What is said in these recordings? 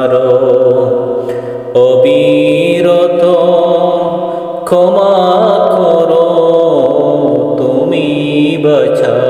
মারো অবিরত ক্ষমা করো তুমি বাঁচাও।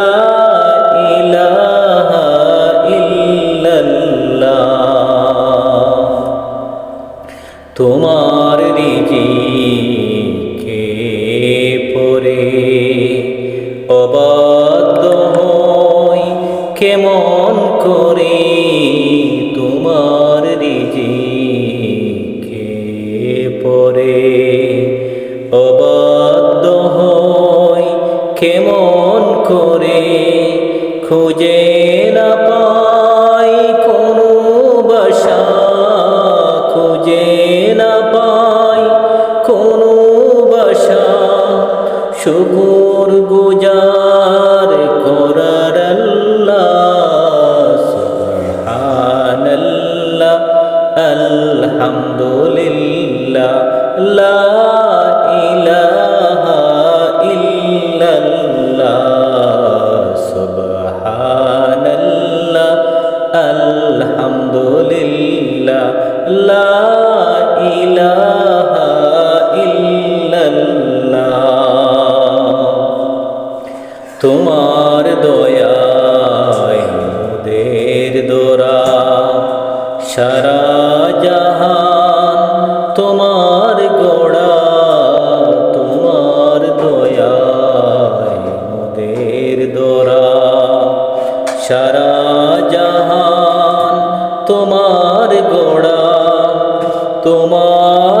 তোমার রিজিকে পরে অবাধ্য হই কেমন করে তোমার রিজিকে পরে অবাধ্য হই কেমন করে খুঁজে শুকুর গুজার করার আল্লাহ আলহামদুলিল্লাহ লা ইলাহা সুবহানাল্লাহ আলহামদুলিল্লাহ লা তোমার দয়ায় মোদের দোরা। সারা জাহান তোমার গোড়া, তোমার দয়ায় মোদের দোরা। সারা জাহান তোমার গোড়া, তোমারি